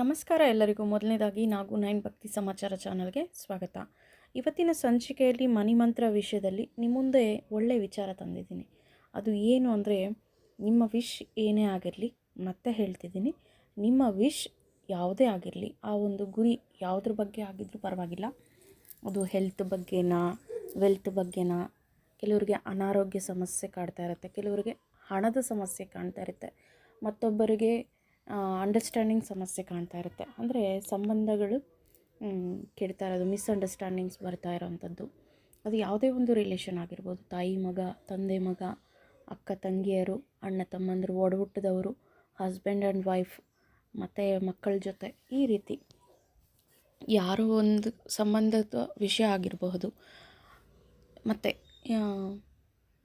ನಮಸ್ಕಾರ ಎಲ್ಲರಿಗೂ. ಮೊದಲನೇದಾಗಿ ನಾವು ನೈನ್ ಭಕ್ತಿ ಸಮಾಚಾರ ಚಾನಲ್ಗೆ ಸ್ವಾಗತ. ಇವತ್ತಿನ ಸಂಚಿಕೆಯಲ್ಲಿ ಮಣಿಮಂತ್ರ ವಿಷಯದಲ್ಲಿ ನಿಮ್ಮ ಮುಂದೆ ಒಳ್ಳೆಯ ವಿಚಾರ ತಂದಿದ್ದೀನಿ. ಅದು ಏನು ಅಂದರೆ, ನಿಮ್ಮ ವಿಶ್ ಏನೇ ಆಗಿರಲಿ, ಮತ್ತೆ ಹೇಳ್ತಿದ್ದೀನಿ. ನಿಮ್ಮ ವಿಶ್ ಯಾವುದೇ ಆಗಿರಲಿ, ಆ ಒಂದು ಗುರಿ ಯಾವುದ್ರ ಬಗ್ಗೆ ಆಗಿದ್ರೂ ಪರವಾಗಿಲ್ಲ. ಅದು ಹೆಲ್ತ್ ಬಗ್ಗೆನಾ ವೆಲ್ತ್ ಬಗ್ಗೆನಾ, ಕೆಲವರಿಗೆ ಅನಾರೋಗ್ಯ ಸಮಸ್ಯೆ ಕಾಡ್ತಾ ಇರುತ್ತೆ, ಕೆಲವರಿಗೆ ಹಣದ ಸಮಸ್ಯೆ ಕಾಣ್ತಾ ಇರುತ್ತೆ, ಮತ್ತೊಬ್ಬರಿಗೆ ಅಂಡರ್ಸ್ಟ್ಯಾಂಡಿಂಗ್ ಸಮಸ್ಯೆ ಕಾಣ್ತಾ ಇರುತ್ತೆ. ಅಂದರೆ ಸಂಬಂಧಗಳು ಕೆಡ್ತಾ ಇರೋದು ಮಿಸ್ಅಂಡರ್ಸ್ಟ್ಯಾಂಡಿಂಗ್ಸ್ ಬರ್ತಾ ಇರೋವಂಥದ್ದು ಅದು ಯಾವುದೇ ಒಂದು ರಿಲೇಷನ್ ಆಗಿರ್ಬೋದು. ತಾಯಿ ಮಗ, ತಂದೆ ಮಗ, ಅಕ್ಕ, ತಂಗಿಯರು, ಅಣ್ಣ, ತಮ್ಮಂದರು, ಒಡಹುಟ್ಟಿದವರು ಹಸ್ಬೆಂಡ್ ಆ್ಯಂಡ್ ವೈಫ್ ಮತ್ತು ಮಕ್ಕಳ ಜೊತೆ ಈ ರೀತಿ ಯಾರೋ ಒಂದು ಸಂಬಂಧದ ವಿಷಯ ಆಗಿರಬಹುದು. ಮತ್ತು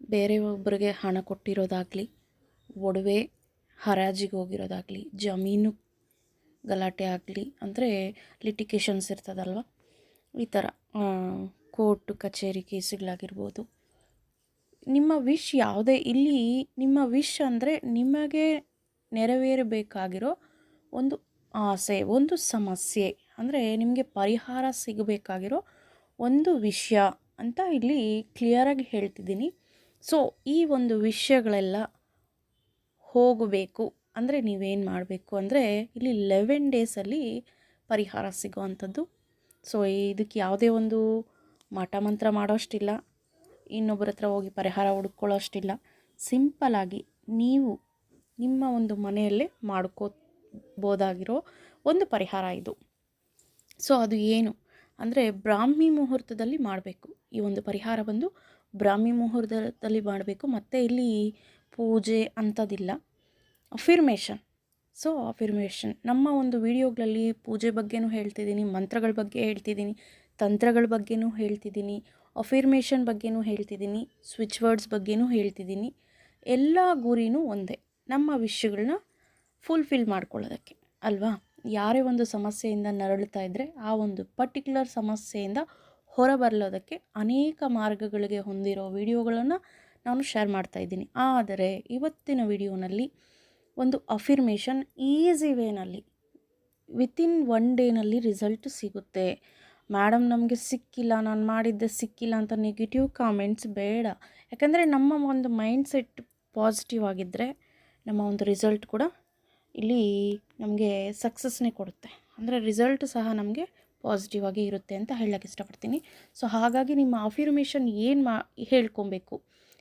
ಬೇರೆ ಒಬ್ಬರಿಗೆ ಹಣ ಕೊಟ್ಟಿರೋದಾಗಲಿ, ಒಡವೆ ಹರಾಜಿಗೆ ಹೋಗಿರೋದಾಗಲಿ, ಜಮೀನು ಗಲಾಟೆ ಆಗಲಿ, ಅಂದರೆ ಲಿಟಿಕೇಷನ್ಸ್ ಇರ್ತದಲ್ವ? ಈ ಥರ ಕೋರ್ಟ್, ಕಚೇರಿ ಕೇಸುಗಳಾಗಿರ್ಬೋದು. ನಿಮ್ಮ ವಿಶ್ ಯಾವುದೇ ಇಲ್ಲಿ, ನಿಮ್ಮ ವಿಶ್ ಅಂದರೆ ನಿಮಗೆ ನೆರವೇರಬೇಕಾಗಿರೋ ಒಂದು ಆಸೆ, ಒಂದು ಸಮಸ್ಯೆ, ಅಂದರೆ ನಿಮಗೆ ಪರಿಹಾರ ಸಿಗಬೇಕಾಗಿರೋ ಒಂದು ವಿಷಯ ಅಂತ ಇಲ್ಲಿ ಕ್ಲಿಯರಾಗಿ ಹೇಳ್ತಿದ್ದೀನಿ. ಸೊ ಈ ಒಂದು ವಿಷಯಗಳೆಲ್ಲ ಹೋಗಬೇಕು. ಅಂದರೆ ನೀವೇನು ಮಾಡಬೇಕು ಅಂದರೆ ಇಲ್ಲಿ ಲೆವೆನ್ ಡೇಸಲ್ಲಿ ಪರಿಹಾರ ಸಿಗೋವಂಥದ್ದು. ಸೊ ಇದಕ್ಕೆ ಯಾವುದೇ ಒಂದು ಮಾಟ ಮಂತ್ರ ಮಾಡೋಷ್ಟಿಲ್ಲ. ಇನ್ನೊಬ್ಬರ ಹತ್ರ ಹೋಗಿ ಪರಿಹಾರ ಹುಡ್ಕೊಳ್ಳೋಷ್ಟಿಲ್ಲ. ಸಿಂಪಲಾಗಿ ನೀವು ನಿಮ್ಮ ಒಂದು ಮನೆಯಲ್ಲೇ ಮಾಡ್ಕೋಬೋದಾಗಿರೋ ಒಂದು ಪರಿಹಾರ ಇದು. ಸೊ ಅದು ಏನು? ಅಂದರೆ ಬ್ರಾಹ್ಮಿ ಮುಹೂರ್ತದಲ್ಲಿ ಮಾಡಬೇಕು. ಈ ಒಂದು ಪರಿಹಾರ ಬಂದು ಬ್ರಾಹ್ಮಿ ಮುಹೂರ್ತದಲ್ಲಿ ಮಾಡಬೇಕು. ಮತ್ತು ಇಲ್ಲಿ ಪೂಜೆ ಅಂಥದ್ದಿಲ್ಲ. ಅಫಿರ್ಮೇಷನ್ ಸೊ ಅಫಿರ್ಮೇಷನ್ ನಮ್ಮ ಒಂದು ವಿಡಿಯೋಗಳಲ್ಲಿ ಪೂಜೆ ಬಗ್ಗೆನೂ ಹೇಳ್ತಿದ್ದೀನಿ, ಮಂತ್ರಗಳ ಬಗ್ಗೆ ಹೇಳ್ತಿದ್ದೀನಿ, ತಂತ್ರಗಳ ಬಗ್ಗೆನೂ ಹೇಳ್ತಿದ್ದೀನಿ ಅಫಿರ್ಮೇಷನ್ ಬಗ್ಗೆನೂ ಹೇಳ್ತಿದ್ದೀನಿ ಸ್ವಿಚ್ ವರ್ಡ್ಸ್ ಬಗ್ಗೆನೂ ಹೇಳ್ತಿದ್ದೀನಿ. ಎಲ್ಲ ಗುರಿನೂ ಒಂದೇ. ನಮ್ಮ ವಿಷಯಗಳನ್ನ ಫುಲ್ಫಿಲ್ ಮಾಡ್ಕೊಳ್ಳೋದಕ್ಕೆ, ಅಲ್ವಾ? ಯಾರೇ ಒಂದು ಸಮಸ್ಯೆಯಿಂದ ನರಳುತ್ತಾ ಇದ್ದರೆ ಆ ಒಂದು ಪರ್ಟಿಕ್ಯುಲರ್ ಸಮಸ್ಯೆಯಿಂದ ಹೊರಬರಲೋದಕ್ಕೆ ಅನೇಕ ಮಾರ್ಗಗಳಿಗೆ ಹೊಂದಿರೋ ವಿಡಿಯೋಗಳನ್ನು ನಾನು ಶೇರ್ ಮಾಡ್ತಾ ಇದ್ದೀನಿ. ಆದರೆ ಇವತ್ತಿನ ವಿಡಿಯೋನಲ್ಲಿ ಒಂದು ಅಫಿರ್ಮೇಷನ್ ಈಸಿ ವೇನಲ್ಲಿ ವಿತಿನ್ ಒನ್ ಡೇನಲ್ಲಿ ರಿಸಲ್ಟ್ ಸಿಗುತ್ತೆ. ಮೇಡಮ್ ನಮಗೆ ಸಿಕ್ಕಿಲ್ಲ, ನಾನು ಮಾಡಿದ್ದೆ ಸಿಕ್ಕಿಲ್ಲ ಅಂತ ನೆಗೆಟಿವ್ ಕಾಮೆಂಟ್ಸ್ ಬೇಡ. ಯಾಕಂದರೆ ನಮ್ಮ ಒಂದು ಮೈಂಡ್ ಸೆಟ್ ಪಾಸಿಟಿವ್ ಆಗಿದ್ದರೆ ನಮ್ಮ ಒಂದು ರಿಸಲ್ಟ್ ಕೂಡ ಇಲ್ಲಿ ನಮಗೆ ಸಕ್ಸಸ್ನೇ ಕೊಡುತ್ತೆ. ಅಂದರೆ ರಿಸಲ್ಟ್ ಸಹ ನಮಗೆ ಪಾಸಿಟಿವ್ ಆಗಿ ಇರುತ್ತೆ ಅಂತ ಹೇಳಕ್ಕೆ ಇಷ್ಟಪಡ್ತೀನಿ. ಸೊ ಹಾಗಾಗಿ ನಿಮ್ಮ ಅಫಿರ್ಮೇಷನ್ ಏನು ಮಾ, ಹೇಳ್ಕೊಬೇಕು?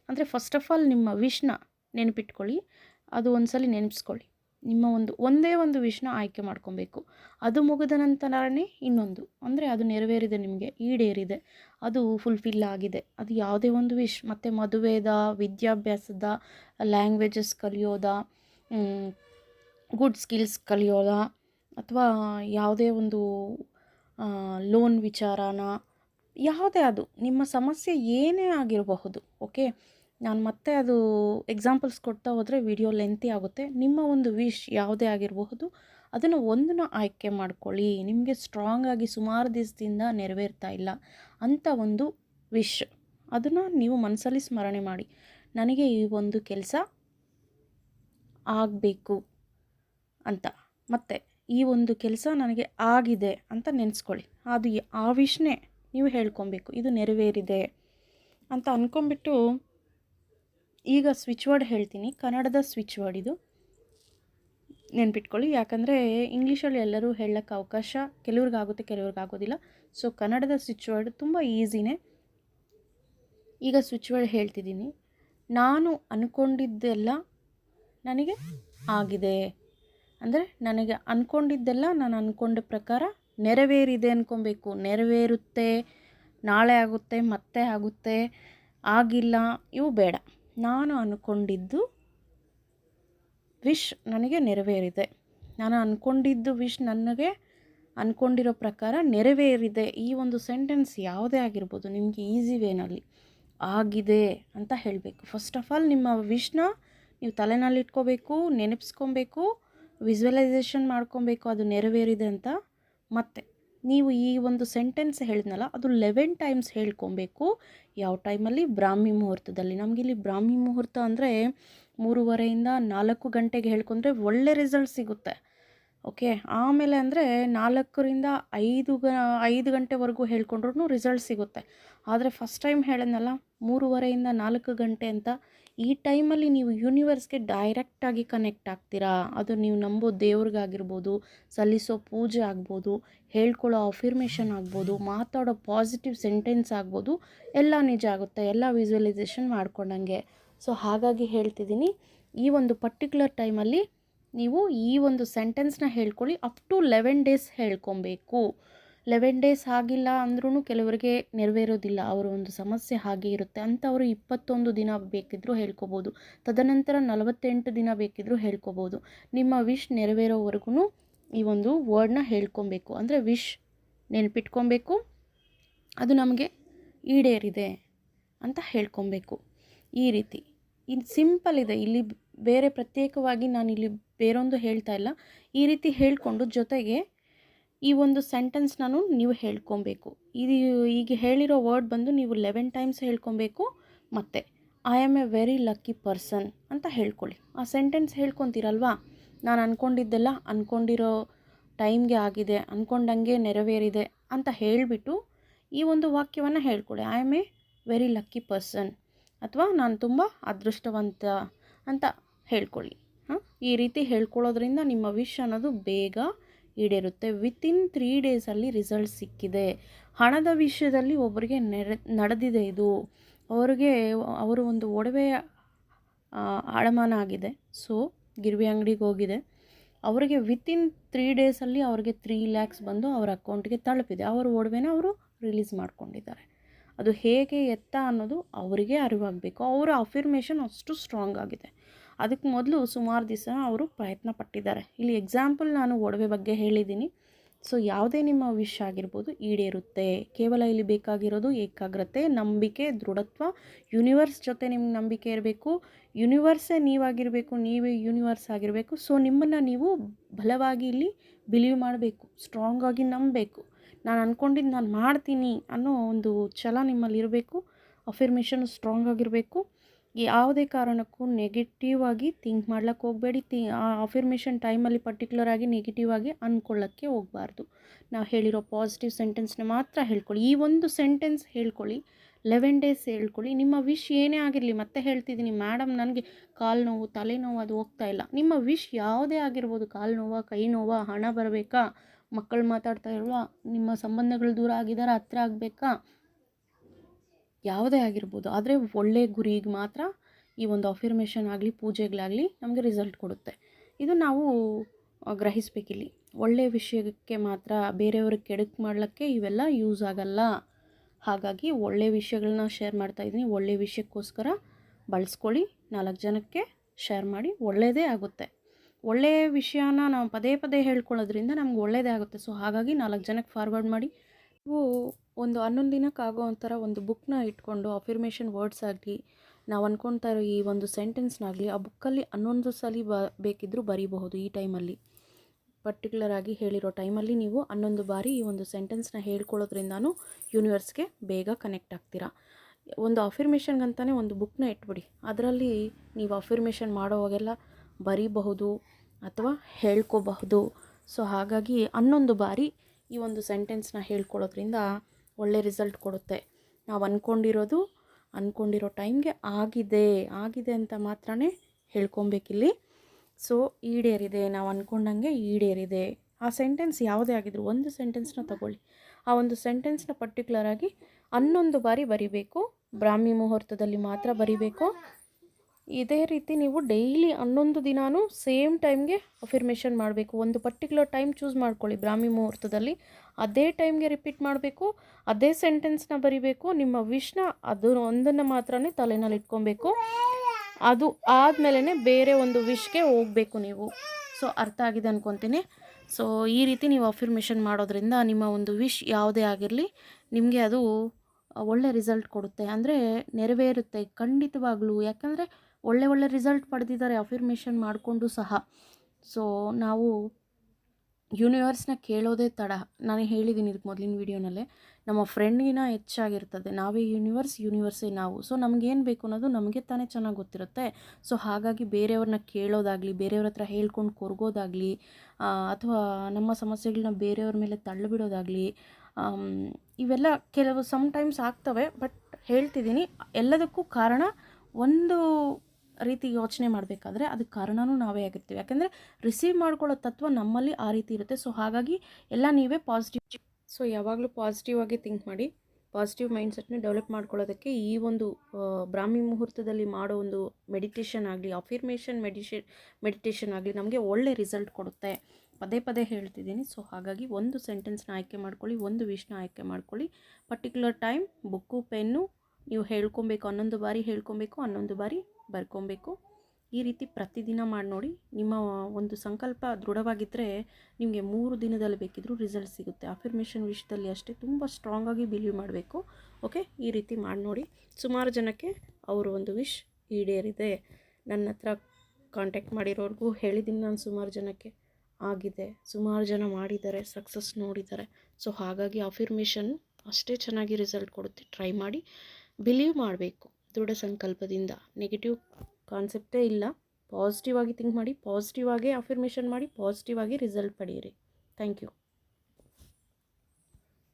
ಅಂದರೆ ಫಸ್ಟ್ ಆಫ್ ಆಲ್ ನಿಮ್ಮ ವಿಷ್ನ ನೆನಪಿಟ್ಕೊಳ್ಳಿ, ಅದು ಒಂದ್ಸಲಿ ನೆನಪಿಸ್ಕೊಳ್ಳಿ. ನಿಮ್ಮ ಒಂದು, ಒಂದೇ ಒಂದು ವಿಷ್ನ ಆಯ್ಕೆ ಮಾಡ್ಕೊಬೇಕು. ಅದು ಮುಗಿದ ನಂತರನೇ ಇನ್ನೊಂದು. ಅಂದರೆ ಅದು ನೆರವೇರಿದೆ ನಿಮಗೆ, ಈಡೇರಿದೆ. ಅದು ಫುಲ್ಫಿಲ್ ಆಗಿದೆ. ಅದು ಯಾವುದೇ ಒಂದು ವಿಷ್, ಮತ್ತು ಮದುವೆದ, ವಿದ್ಯಾಭ್ಯಾಸದ ಲ್ಯಾಂಗ್ವೇಜಸ್ ಕಲಿಯೋದ ಗುಡ್ ಸ್ಕಿಲ್ಸ್ ಕಲಿಯೋದ, ಅಥವಾ ಯಾವುದೇ ಒಂದು ಲೋನ್ ವಿಚಾರನ, ಯಾವುದೇ ಅದು, ನಿಮ್ಮ ಸಮಸ್ಯೆ ಏನೇ ಆಗಿರಬಹುದು ಓಕೆ ನಾನು ಮತ್ತೆ ಅದು ಎಕ್ಸಾಂಪಲ್ಸ್ ಕೊಡ್ತಾ ಹೋದರೆ ವಿಡಿಯೋ ಲೆಂತಿ ಆಗುತ್ತೆ. ನಿಮ್ಮ ಒಂದು ವಿಶ್ ಯಾವುದೇ ಆಗಿರಬಹುದು, ಅದನ್ನು ಒಂದನ್ನು ಆಯ್ಕೆ ಮಾಡ್ಕೊಳ್ಳಿ. ನಿಮಗೆ ಸ್ಟ್ರಾಂಗ್ ಆಗಿ ಸುಮಾರು ದಿವಸದಿಂದ ನೆರವೇರ್ತಾ ಇಲ್ಲ ಅಂಥ ಒಂದು ವಿಶ್ ಅದನ್ನು ನೀವು ಮನಸ್ಸಲ್ಲಿ ಸ್ಮರಣೆ ಮಾಡಿ. ನನಗೆ ಈ ಒಂದು ಕೆಲಸ ಆಗಬೇಕು ಅಂತ. ಮತ್ತೆ ಈ ಒಂದು ಕೆಲಸ ನನಗೆ ಆಗಿದೆ ಅಂತ ನೆನೆಸ್ಕೊಳ್ಳಿ. ಅದು ಆ ವಿಷ್ನೇ ನೀವು ಹೇಳ್ಕೊಬೇಕು. ಇದು ನೆರವೇರಿದೆ ಅಂತ ಅಂದ್ಕೊಂಬಿಟ್ಟು ಈಗ ಸ್ವಿಚ್ ವರ್ಡ್ ಹೇಳ್ತೀನಿ. ಕನ್ನಡದ ಸ್ವಿಚ್ ವರ್ಡ್ ಇದು. ನೆನ್ಪಿಟ್ಕೊಳ್ಳಿ. ಯಾಕಂದರೆ ಇಂಗ್ಲೀಷಲ್ಲಿ ಎಲ್ಲರೂ ಹೇಳಕ್ಕೆ ಅವಕಾಶ ಕೆಲವ್ರಿಗಾಗುತ್ತೆ, ಕೆಲವ್ರಿಗಾಗೋದಿಲ್ಲ. ಸೊ ಕನ್ನಡದ ಸ್ವಿಚ್ ವರ್ಡ್ ತುಂಬ ಈಸಿನೇ ಈಗ ಸ್ವಿಚ್ ವರ್ಡ್ ಹೇಳ್ತಿದ್ದೀನಿ. ನಾನು ಅಂದ್ಕೊಂಡಿದ್ದೆಲ್ಲ ನನಗೆ ಆಗಿದೆ. ಅಂದರೆ ನನಗೆ ಅಂದ್ಕೊಂಡಿದ್ದೆಲ್ಲ ನಾನು ಅಂದ್ಕೊಂಡ ಪ್ರಕಾರ ನೆರವೇರಿದೆ ಅಂದ್ಕೊಬೇಕು ನೆರವೇರುತ್ತೆ, ನಾಳೆ ಆಗುತ್ತೆ, ಮತ್ತೆ ಆಗುತ್ತೆ. ಆಗಿಲ್ಲ, ಇವು ಬೇಡ. ನಾನು ಅಂದ್ಕೊಂಡಿದ್ದು ವಿಶ್ ನನಗೆ ನೆರವೇರಿದೆ. ನಾನು ಅಂದ್ಕೊಂಡಿದ್ದು ವಿಶ್ ನನಗೆ ಅಂದ್ಕೊಂಡಿರೋ ಪ್ರಕಾರ ನೆರವೇರಿದೆ. ಈ ಒಂದು ಸೆಂಟೆನ್ಸ್ ಯಾವುದೇ ಆಗಿರ್ಬೋದು, ನಿಮಗೆ ಈಸಿ ವೇನಲ್ಲಿ ಆಗಿದೆ ಅಂತ ಹೇಳಬೇಕು. ಫಸ್ಟ್ ಆಫ್ ಆಲ್ ನಿಮ್ಮ ವಿಶ್ನ ನೀವು ತಲೆನಲ್ಲಿ ಇಟ್ಕೋಬೇಕು, ನೆನಪಿಸ್ಕೊಬೇಕು ವಿಜುವಲೈಸೇಷನ್ ಮಾಡ್ಕೊಬೇಕು, ಅದು ನೆರವೇರಿದೆ ಅಂತ ಮತ್ತು. ನೀವು ಈ ಒಂದು ಸೆಂಟೆನ್ಸ್ ಹೇಳಿದ್ನಲ್ಲ, ಅದು ಲೆವೆನ್ ಟೈಮ್ಸ್ ಹೇಳ್ಕೊಬೇಕು. ಯಾವ ಟೈಮಲ್ಲಿ ಬ್ರಾಹ್ಮಿ ಮುಹೂರ್ತದಲ್ಲಿ. ನಮಗಿಲ್ಲಿ ಬ್ರಾಹ್ಮಿ ಮುಹೂರ್ತ ಅಂದರೆ ಮೂರುವರೆಯಿಂದ ನಾಲ್ಕು ಗಂಟೆಗೆ ಹೇಳ್ಕೊಂಡ್ರೆ ಒಳ್ಳೆ ರಿಸಲ್ಟ್ ಸಿಗುತ್ತೆ. ಓಕೆ. ಆಮೇಲೆ ಅಂದರೆ ನಾಲ್ಕರಿಂದ ಐದು ಗ ಐದು ಗಂಟೆವರೆಗೂ ಹೇಳ್ಕೊಂಡ್ರೂ ರಿಸಲ್ಟ್ ಸಿಗುತ್ತೆ. ಆದರೆ ಫಸ್ಟ್ ಟೈಮ್ ಹೇಳಿದ್ನಲ್ಲ, ಮೂರುವರೆಯಿಂದ ನಾಲ್ಕು ಗಂಟೆ ಅಂತ. ಈ ಟೈಮಲ್ಲಿ ನೀವು ಯೂನಿವರ್ಸ್ಗೆ ಡೈರೆಕ್ಟಾಗಿ ಕನೆಕ್ಟ್ ಆಗ್ತೀರಾ? ಅದು ನೀವು ನಂಬೋ ದೇವ್ರಿಗಾಗಿರ್ಬೋದು, ಸಲ್ಲಿಸೋ ಪೂಜೆ ಆಗ್ಬೋದು, ಹೇಳ್ಕೊಳ್ಳೋ ಅಫಿರ್ಮೇಷನ್ ಆಗ್ಬೋದು, ಮಾತಾಡೋ ಪಾಸಿಟಿವ್ ಸೆಂಟೆನ್ಸ್ ಆಗ್ಬೋದು, ಎಲ್ಲ ನಿಜ ಆಗುತ್ತೆ, ಎಲ್ಲ ವಿಜುವಲೈಸೇಷನ್ ಮಾಡ್ಕೊಂಡಂಗೆ. ಸೊ ಹಾಗಾಗಿ ಹೇಳ್ತಿದ್ದೀನಿ, ಈ ಒಂದು ಪರ್ಟಿಕ್ಯುಲರ್ ಟೈಮಲ್ಲಿ ನೀವು ಈ ಒಂದು ಸೆಂಟೆನ್ಸ್ನ ಹೇಳ್ಕೊಳ್ಳಿ ಅಪ್ ಟು ಲೆವೆನ್ ಡೇಸ್ ಹೇಳ್ಕೊಬೇಕು. ಲೆವೆನ್ ಡೇಸ್ ಆಗಿಲ್ಲ ಅಂದ್ರೂ ಕೆಲವರಿಗೆ ನೆರವೇರೋದಿಲ್ಲ, ಅವರ ಒಂದು ಸಮಸ್ಯೆ ಹಾಗೆ ಇರುತ್ತೆ. ಅಂತ ಅವರು ಇಪ್ಪತ್ತೊಂದು ದಿನ ಬೇಕಿದ್ದರೂ ಹೇಳ್ಕೊಬೋದು, ತದನಂತರ ನಲವತ್ತೆಂಟು ದಿನ ಬೇಕಿದ್ದರೂ ಹೇಳ್ಕೊಬೋದು. ನಿಮ್ಮ ವಿಶ್ ನೆರವೇರೋವರೆಗೂ ಈ ಒಂದು ವರ್ಡ್ನ ಹೇಳ್ಕೊಬೇಕು. ಅಂದರೆ ವಿಶ್ ನೆನಪಿಟ್ಕೊಬೇಕು, ಅದು ನಮಗೆ ಈಡೇರಿದೆ ಅಂತ ಹೇಳ್ಕೊಬೇಕು. ಈ ರೀತಿ. ಇದು ಸಿಂಪಲ್ ಇದೆ. ಇಲ್ಲಿ ಬೇರೆ ಪ್ರತ್ಯೇಕವಾಗಿ ನಾನು ಇಲ್ಲಿ ಬೇರೊಂದು ಹೇಳ್ತಾ ಇಲ್ಲ. ಈ ರೀತಿ ಹೇಳಿಕೊಂಡು ಜೊತೆಗೆ ಈ ಒಂದು ಸೆಂಟೆನ್ಸ್ ನಾನು ನೀವು ಹೇಳ್ಕೊಬೇಕು. ಇದು ಈಗ ಹೇಳಿರೋ ವರ್ಡ್ ಬಂದು ನೀವು ಲೆವೆನ್ ಟೈಮ್ಸ್ ಹೇಳ್ಕೊಬೇಕು, ಮತ್ತು I am a very lucky person ಅಂತ ಹೇಳ್ಕೊಳ್ಳಿ. ಆ ಸೆಂಟೆನ್ಸ್ ಹೇಳ್ಕೊತೀರಲ್ವಾ? ನಾನು ಅಂದ್ಕೊಂಡಿದ್ದೆಲ್ಲ ಅಂದ್ಕೊಂಡಿರೋ ಟೈಮ್ಗೆ ಆಗಿದೆ ಅಂದ್ಕೊಂಡಂಗೆ ನೆರವೇರಿದೆ ಅಂತ ಹೇಳಿಬಿಟ್ಟು ಈ ಒಂದು ವಾಕ್ಯವನ್ನು ಹೇಳ್ಕೊಳ್ಳಿ I am a very lucky person ಅಥವಾ ನಾನು ತುಂಬ ಅದೃಷ್ಟವಂತ ಅಂತ ಹೇಳ್ಕೊಳ್ಳಿ. ಈ ರೀತಿ ಹೇಳ್ಕೊಳ್ಳೋದ್ರಿಂದ ನಿಮ್ಮ ವಿಶ್ ಅನ್ನೋದು ಬೇಗ ಈಡೇರುತ್ತೆ. ವಿತಿನ್ ತ್ರೀ ಡೇಸಲ್ಲಿ ರಿಸಲ್ಟ್ ಸಿಕ್ಕಿದೆ. ಹಣದ ವಿಷಯದಲ್ಲಿ ಒಬ್ಬರಿಗೆ ನಡೆದಿದೆ ಇದು. ಅವರಿಗೆ, ಅವರು ಒಂದು ಒಡವೆ ಅಡಮಾನ ಆಗಿದೆ. ಸೊ ಗಿರ್ವಿ ಅಂಗಡಿಗೆ ಹೋಗಿದೆ. ಅವರಿಗೆ ವಿತಿನ್ ತ್ರೀ ಡೇಸಲ್ಲಿ ಅವ್ರಿಗೆ ತ್ರೀ ಲ್ಯಾಕ್ಸ್ ಬಂದು ಅವ್ರ ಅಕೌಂಟ್ಗೆ ತಲುಪಿದೆ. ಅವರ ಒಡವೆನ ಅವರು ರಿಲೀಸ್ ಮಾಡ್ಕೊಂಡಿದ್ದಾರೆ. ಅದು ಹೇಗೆ ಎತ್ತ ಅನ್ನೋದು ಅವರಿಗೆ ಅರಿವಾಗಬೇಕು. ಅವರ ಅಫಿರ್ಮೇಷನ್ ಅಷ್ಟು ಸ್ಟ್ರಾಂಗ್ ಆಗಿದೆ. ಅದಕ್ಕೆ ಮೊದಲು ಸುಮಾರು ದಿವಸ ಅವರು ಪ್ರಯತ್ನ ಪಟ್ಟಿದ್ದಾರೆ. ಇಲ್ಲಿ ಎಕ್ಸಾಂಪಲ್ ನಾನು ಒಡವೆ ಬಗ್ಗೆ ಹೇಳಿದ್ದೀನಿ. ಸೊ ಯಾವುದೇ ನಿಮ್ಮ ವಿಶ್ ಆಗಿರ್ಬೋದು ಈಡೇರುತ್ತೆ. ಕೇವಲ ಇಲ್ಲಿ ಬೇಕಾಗಿರೋದು ಏಕಾಗ್ರತೆ, ನಂಬಿಕೆ, ದೃಢತ್ವ ಯೂನಿವರ್ಸ್ ಜೊತೆ ನಿಮ್ಗೆ ನಂಬಿಕೆ ಇರಬೇಕು. ಯೂನಿವರ್ಸೇ ನೀವಾಗಿರಬೇಕು, ನೀವೇ ಯೂನಿವರ್ಸ್ ಆಗಿರಬೇಕು. ಸೊ ನಿಮ್ಮನ್ನು ನೀವು ಬಲವಾಗಿ ಇಲ್ಲಿ ಬಿಲೀವ್ ಮಾಡಬೇಕು ಸ್ಟ್ರಾಂಗಾಗಿ ನಂಬಬೇಕು. ನಾನು ಅಂದ್ಕೊಂಡಿದ್ದು ನಾನು ಮಾಡ್ತೀನಿ ಅನ್ನೋ ಒಂದು ಛಲ ನಿಮ್ಮಲ್ಲಿ ಇರಬೇಕು. ಅಫಿರ್ಮೇಷನ್ ಸ್ಟ್ರಾಂಗ್ ಆಗಿರಬೇಕು. ಯಾವುದೇ ಕಾರಣಕ್ಕೂ ನೆಗೆಟಿವ್ ಆಗಿ ಥಿಂಕ್ ಮಾಡ್ಲಿಕ್ಕೆ ಹೋಗಬೇಡಿ. ತಿ ಆ ಅಫಿರ್ಮೇಷನ್ ಟೈಮಲ್ಲಿ ಪರ್ಟಿಕ್ಯುಲರ್ ಆಗಿ ನೆಗೆಟಿವ್ ಆಗಿ ಅಂದ್ಕೊಳ್ಳೋಕ್ಕೆ ಹೋಗಬಾರ್ದು. ನಾವು ಹೇಳಿರೋ ಪಾಸಿಟಿವ್ ಸೆಂಟೆನ್ಸ್ನ ಮಾತ್ರ ಹೇಳ್ಕೊಳ್ಳಿ. ಈ ಒಂದು ಸೆಂಟೆನ್ಸ್ ಹೇಳ್ಕೊಳ್ಳಿ. ಲೆವೆನ್ ಡೇಸ್ ಹೇಳ್ಕೊಳ್ಳಿ. ನಿಮ್ಮ ವಿಶ್ ಏನೇ ಆಗಿರಲಿ, ಮತ್ತೆ ಹೇಳ್ತಿದ್ದೀನಿ ಮೇಡಮ್ ನನಗೆ ಕಾಲು ನೋವು ತಲೆನೋವು ಅದು ಹೋಗ್ತಾ ಇಲ್ಲ. ನಿಮ್ಮ ವಿಶ್ ಯಾವುದೇ ಆಗಿರ್ಬೋದು, ಕಾಲು ನೋವಾ, ಕೈ ನೋವಾ, ಹಣ ಬರಬೇಕಾ, ಮಕ್ಕಳು ಮಾತಾಡ್ತಾ ಇಲ್ವಾ, ನಿಮ್ಮ ಸಂಬಂಧಗಳು ದೂರ ಆಗಿದ್ದಾರೆ ಹತ್ರ ಆಗಬೇಕಾ ಯಾವುದೇ ಆಗಿರ್ಬೋದು. ಆದರೆ ಒಳ್ಳೆಯ ಗುರಿಗೆ ಮಾತ್ರ ಈ ಒಂದು ಅಫಿರ್ಮೇಷನ್ ಆಗಲಿ, ಪೂಜೆಗಳಾಗಲಿ ನಮಗೆ ರಿಸಲ್ಟ್ ಕೊಡುತ್ತೆ. ಇದು ನಾವು ಗ್ರಹಿಸಬೇಕಿಲ್ಲಿ. ಒಳ್ಳೆಯ ವಿಷಯಕ್ಕೆ ಮಾತ್ರ ಬೇರೆಯವ್ರಿಗೆ ಕೆಡಕ್ ಮಾಡಲಿಕ್ಕೆ ಇವೆಲ್ಲ ಯೂಸ್ ಆಗಲ್ಲ. ಹಾಗಾಗಿ ಒಳ್ಳೆಯ ವಿಷಯಗಳನ್ನ ಶೇರ್ ಮಾಡ್ತಾಯಿದ್ದೀನಿ ಒಳ್ಳೆಯ ವಿಷಯಕ್ಕೋಸ್ಕರ ಬಳಸ್ಕೊಳ್ಳಿ. ನಾಲ್ಕು ಜನಕ್ಕೆ ಶೇರ್ ಮಾಡಿ ಒಳ್ಳೆಯದೇ ಆಗುತ್ತೆ. ಒಳ್ಳೆಯ ವಿಷಯನ ನಾವು ಪದೇ ಪದೇ ಹೇಳ್ಕೊಳ್ಳೋದ್ರಿಂದ ನಮ್ಗೆ ಒಳ್ಳೆಯದೇ ಆಗುತ್ತೆ. ಸೊ ಹಾಗಾಗಿ ನಾಲ್ಕು ಜನಕ್ಕೆ ಫಾರ್ವರ್ಡ್ ಮಾಡಿ ನೀವು ಒಂದು ಹನ್ನೊಂದು ದಿನಕ್ಕಾಗೋ ಒಂಥರ ಒಂದು ಬುಕ್ನ ಇಟ್ಕೊಂಡು ಅಫಿರ್ಮೇಷನ್ ವರ್ಡ್ಸ್ ಆಗಲಿ, ನಾವು ಅಂದ್ಕೊಳ್ತಾ ಇರೋ ಈ ಒಂದು ಸೆಂಟೆನ್ಸ್ನಾಗಲಿ ಆ ಬುಕ್ಕಲ್ಲಿ ಹನ್ನೊಂದು ಸಲ ಬ ಬೇಕಿದ್ದರೂ ಬರೀಬಹುದು ಈ ಟೈಮಲ್ಲಿ ಪರ್ಟಿಕ್ಯುಲರ್ ಆಗಿ ಹೇಳಿರೋ ಟೈಮಲ್ಲಿ ನೀವು ಹನ್ನೊಂದು ಬಾರಿ ಈ ಒಂದು ಸೆಂಟೆನ್ಸ್ನ ಹೇಳ್ಕೊಳ್ಳೋದ್ರಿಂದನೂ ಯೂನಿವರ್ಸ್ಗೆ ಬೇಗ ಕನೆಕ್ಟ್ ಆಗ್ತೀರಾ. ಒಂದು ಅಫಿರ್ಮೇಷನ್ಗಂತಲೇ ಒಂದು ಬುಕ್ನ ಇಟ್ಬಿಡಿ. ಅದರಲ್ಲಿ ನೀವು ಅಫಿರ್ಮೇಷನ್ ಮಾಡೋವಾಗೆಲ್ಲ ಬರೀಬಹುದು ಅಥವಾ ಹೇಳ್ಕೋಬಹುದು. ಸೊ ಹಾಗಾಗಿ ಹನ್ನೊಂದು ಬಾರಿ ಈ ಒಂದು ಸೆಂಟೆನ್ಸ್ನ ಹೇಳ್ಕೊಳ್ಳೋದ್ರಿಂದ ಒಳ್ಳೆ ರಿಸಲ್ಟ್ ಕೊಡುತ್ತೆ. ನಾವು ಅಂದ್ಕೊಂಡಿರೋದು ಅಂದ್ಕೊಂಡಿರೋ ಟೈಮ್ಗೆ ಆಗಿದೆ ಆಗಿದೆ ಅಂತ ಮಾತ್ರ ಹೇಳ್ಕೊಬೇಕಿಲ್ಲಿ. ಸೊ, ಈಡೇರಿದೆ, ನಾವು ಅಂದ್ಕೊಂಡಂಗೆ ಈಡೇರಿದೆ. ಆ ಸೆಂಟೆನ್ಸ್ ಯಾವುದೇ ಆಗಿದ್ರು ಒಂದು ಸೆಂಟೆನ್ಸ್ನ ತಗೊಳ್ಳಿ. ಆ ಒಂದು ಸೆಂಟೆನ್ಸ್ನ ಪರ್ಟಿಕ್ಯುಲರಾಗಿ ಹನ್ನೊಂದು ಬಾರಿ ಬರಿಬೇಕು. ಬ್ರಾಹ್ಮಿ ಮುಹೂರ್ತದಲ್ಲಿ ಮಾತ್ರ ಬರಿಬೇಕು. ಇದೇ ರೀತಿ ನೀವು ಡೈಲಿ ಹನ್ನೊಂದು ದಿನಾನೂ ಸೇಮ್ ಟೈಮ್ಗೆ ಅಫಿರ್ಮೇಷನ್ ಮಾಡಬೇಕು. ಒಂದು ಪರ್ಟಿಕ್ಯುಲರ್ ಟೈಮ್ ಚೂಸ್ ಮಾಡ್ಕೊಳ್ಳಿ. ಬ್ರಾಹ್ಮಿ ಮುಹೂರ್ತದಲ್ಲಿ ಅದೇ ಟೈಮ್ಗೆ ರಿಪೀಟ್ ಮಾಡಬೇಕು, ಅದೇ ಸೆಂಟೆನ್ಸ್ನ ಬರಿಬೇಕು, ನಿಮ್ಮ ವಿಷ್ಣ ಅದು ಒಂದನ್ನು ಮಾತ್ರ ತಲೆನಲ್ಲಿ ಇಟ್ಕೊಬೇಕು. ಅದು ಆದಮೇಲೆ ಬೇರೆ ಒಂದು ವಿಶ್ಗೆ ಹೋಗಬೇಕು ನೀವು. ಸೊ ಅರ್ಥ ಆಗಿದೆ ಅನ್ಕೊತೀನಿ. ಸೊ ಈ ರೀತಿ ನೀವು ಅಫಿರ್ಮೇಷನ್ ಮಾಡೋದ್ರಿಂದ ನಿಮ್ಮ ಒಂದು ವಿಶ್ ಯಾವುದೇ ಆಗಿರಲಿ, ನಿಮಗೆ ಅದು ಒಳ್ಳೆ ರಿಸಲ್ಟ್ ಕೊಡುತ್ತೆ. ಅಂದರೆ ನೆರವೇರುತ್ತೆ ಖಂಡಿತವಾಗ್ಲೂ. ಯಾಕಂದರೆ ಒಳ್ಳೆ ಒಳ್ಳೆ ರಿಸಲ್ಟ್ ಪಡೆದಿದ್ದಾರೆ ಅಫಿರ್ಮೇಷನ್ ಮಾಡಿಕೊಂಡು ಸಹ. ಸೊ ನಾವು ಯೂನಿವರ್ಸ್ನ ಕೇಳೋದೇ ತಡ. ನಾನು ಹೇಳಿದ್ದೀನಿ ಇದಕ್ಕೆ ಮೊದಲಿನ ವೀಡಿಯೋನಲ್ಲೇ. ನಮ್ಮ ಫ್ರೆಂಡ್ಗಿನ ಹೆಚ್ಚಾಗಿರ್ತದೆ. ನಾವೇ ಯೂನಿವರ್ಸ್ ಯೂನಿವರ್ಸೇ ನಾವು. ಸೊ ನಮಗೇನು ಬೇಕು ಅನ್ನೋದು ನಮಗೆ ತಾನೇ ಚೆನ್ನಾಗಿ ಗೊತ್ತಿರುತ್ತೆ. ಸೊ ಹಾಗಾಗಿ ಬೇರೆಯವ್ರನ್ನ ಕೇಳೋದಾಗಲಿ, ಬೇರೆಯವ್ರ ಹತ್ರ ಹೇಳ್ಕೊಂಡು ಕೊರಗೋದಾಗಲಿ ಅಥವಾ ನಮ್ಮ ಸಮಸ್ಯೆಗಳನ್ನ ಬೇರೆಯವ್ರ ಮೇಲೆ ತಳ್ಳಿಬಿಡೋದಾಗಲಿ ಇವೆಲ್ಲ ಕೆಲವು ಸಮ್ಟೈಮ್ಸ್ ಆಗ್ತವೆ. ಬಟ್ ಹೇಳ್ತಿದ್ದೀನಿ ಎಲ್ಲದಕ್ಕೂ ಕಾರಣ ಒಂದು ರೀತಿ ಯೋಚನೆ ಮಾಡಬೇಕಾದ್ರೆ ಅದಕ್ಕೆ ಕಾರಣವೂ ನಾವೇ ಆಗಿರ್ತೀವಿ. ಯಾಕೆಂದರೆ ರಿಸೀವ್ ಮಾಡ್ಕೊಳ್ಳೋ ತತ್ವ ನಮ್ಮಲ್ಲಿ ಆ ರೀತಿ ಇರುತ್ತೆ. ಸೊ ಹಾಗಾಗಿ ಎಲ್ಲ ನೀವೇ ಪಾಸಿಟಿವ್ ಸೊ ಯಾವಾಗಲೂ ಪಾಸಿಟಿವ್ ಆಗಿ ಥಿಂಕ್ ಮಾಡಿ ಪಾಸಿಟಿವ್ ಮೈಂಡ್ಸೆಟ್ನ ಡೆವಲಪ್ ಮಾಡ್ಕೊಳ್ಳೋದಕ್ಕೆ ಈ ಒಂದು ಬ್ರಾಹ್ಮಿ ಮುಹೂರ್ತದಲ್ಲಿ ಮಾಡೋ ಒಂದು ಮೆಡಿಟೇಷನ್ ಆಗಲಿ ಅಫಿರ್ಮೇಷನ್ ಮೆಡಿಷೇ ಮೆಡಿಟೇಷನ್ ಆಗಲಿ ನಮಗೆ ಒಳ್ಳೆ ರಿಸಲ್ಟ್ ಕೊಡುತ್ತೆ. ಪದೇ ಪದೇ ಹೇಳ್ತಿದ್ದೀನಿ. ಸೊ ಹಾಗಾಗಿ ಒಂದು ಸೆಂಟೆನ್ಸ್ನ ಆಯ್ಕೆ ಮಾಡ್ಕೊಳ್ಳಿ, ಒಂದು ವಿಷ್ನ ಆಯ್ಕೆ ಮಾಡ್ಕೊಳ್ಳಿ. ಪರ್ಟಿಕ್ಯುಲರ್ ಟೈಮ್ ಬುಕ್ಕು ಪೆನ್ನು ನೀವು ಹೇಳ್ಕೊಬೇಕು, ಹನ್ನೊಂದು ಬಾರಿ ಹೇಳ್ಕೊಬೇಕು, ಹನ್ನೊಂದು ಬಾರಿ ಬರ್ಕೊಬೇಕು. ಈ ರೀತಿ ಪ್ರತಿದಿನ ಮಾಡಿ ನೋಡಿ, ನಿಮ್ಮ ಒಂದು ಸಂಕಲ್ಪ ದೃಢವಾಗಿದ್ದರೆ ನಿಮಗೆ ಮೂರು ದಿನದಲ್ಲಿ ಬೇಕಿದ್ರೂ ರಿಸಲ್ಟ್ ಸಿಗುತ್ತೆ. ಅಫಿರ್ಮೇಷನ್ ವಿಷಯದಲ್ಲಿ ಅಷ್ಟೇ ತುಂಬ ಸ್ಟ್ರಾಂಗಾಗಿ ಬಿಲೀವ್ ಮಾಡಬೇಕು. ಓಕೆ ಈ ರೀತಿ ಮಾಡಿ ನೋಡಿ. ಸುಮಾರು ಜನಕ್ಕೆ ಅವರ ಒಂದು ವಿಶ್ ಈಡೇರಿದೆ. ನನ್ನ ಹತ್ರ ಕಾಂಟ್ಯಾಕ್ಟ್ ಮಾಡಿರೋರ್ಗೂ ಹೇಳಿದ್ದೀನಿ ನಾನು ಸುಮಾರು ಜನಕ್ಕೆ. ಆಗಿದೆ. ಸುಮಾರು ಜನ ಮಾಡಿದ್ದಾರೆ ಸಕ್ಸಸ್ ನೋಡಿದ್ದಾರೆ. ಸೊ ಹಾಗಾಗಿ ಅಫಿರ್ಮೇಷನ್ ಅಷ್ಟೇ ಚೆನ್ನಾಗಿ ರಿಸಲ್ಟ್ ಕೊಡುತ್ತೆ. ಟ್ರೈ ಮಾಡಿ. ಬಿಲೀವ್ ಮಾಡಬೇಕು ದೃಢ ಸಂಕಲ್ಪದಿಂದ. ನೆಗೆಟಿವ್ ಕಾನ್ಸೆಪ್ಟೇ ಇಲ್ಲ. ಪಾಸಿಟಿವ್ ಆಗಿ ಥಿಂಕ್ ಮಾಡಿ ಪಾಸಿಟಿವ್ ಆಗಿ ಅಫಿರ್ಮೇಷನ್ ಮಾಡಿ ಪಾಸಿಟಿವ್ ಆಗಿ ರಿಸಲ್ಟ್ ಪಡೆಯಿರಿ. Thank you